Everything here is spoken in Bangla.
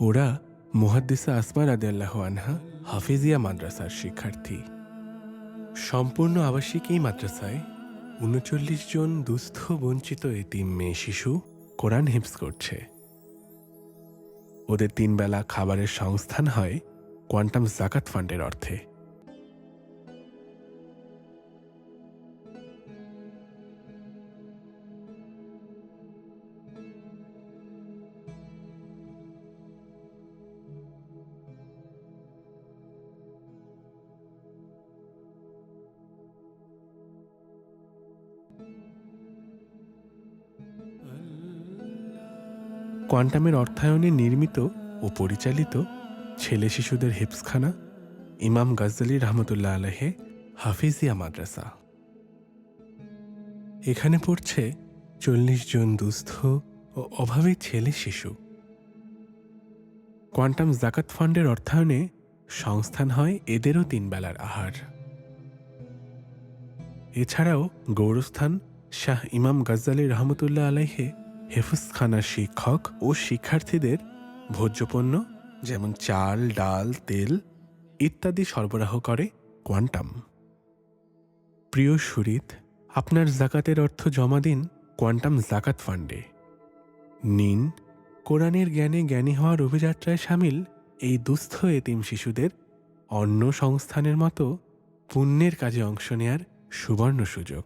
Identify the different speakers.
Speaker 1: ওরা মুহাদ্দিসা আসমা রাদিয়াল্লাহ আনহা হাফিজিয়া মাদ্রাসার শিক্ষার্থী। সম্পূর্ণ আবাসিক এই মাদ্রাসায় উনচল্লিশ জন দুস্থ বঞ্চিত এতিম মেয়ে শিশু কোরআন হিপস করছে। ওদের তিনবেলা খাবারের সংস্থান হয় কোয়ান্টাম জাকাত ফান্ডের অর্থে। কোয়ান্টামের অর্থায়নে নির্মিত ও পরিচালিত ছেলে শিশুদের হিপসখানা ইমাম গাজ্জালি রহমতুল্লাহ আলহে হাফিজিয়া মাদ্রাসা। এখানে পড়ছে চল্লিশ জন দুস্থ ও অভাবী ছেলে শিশু। কোয়ান্টাম জাকাত ফান্ডের অর্থায়নে সংস্থান হয় এদেরও তিন বেলার আহার। এছাড়াও গৌরস্থান, শাহ ইমাম গাজ্জালি রহমতুল্লাহ আলাইহে হেফুজখানার শিক্ষক ও শিক্ষার্থীদের ভোজ্যপণ্য যেমন চাল, ডাল, তেল ইত্যাদি সরবরাহ করে কোয়ান্টাম। প্রিয় সুরিত আপনার জাকাতের অর্থ জমা দিন কোয়ান্টাম জাকাত ফান্ডে। নিন, কোরআনের জ্ঞানে জ্ঞানী হওয়ার অভিযাত্রায় সামিল এই দুস্থ এতিম শিশুদের অন্য সংস্থানের মতো পুণ্যের কাজে অংশ নেয়ার সুবর্ণ সুযোগ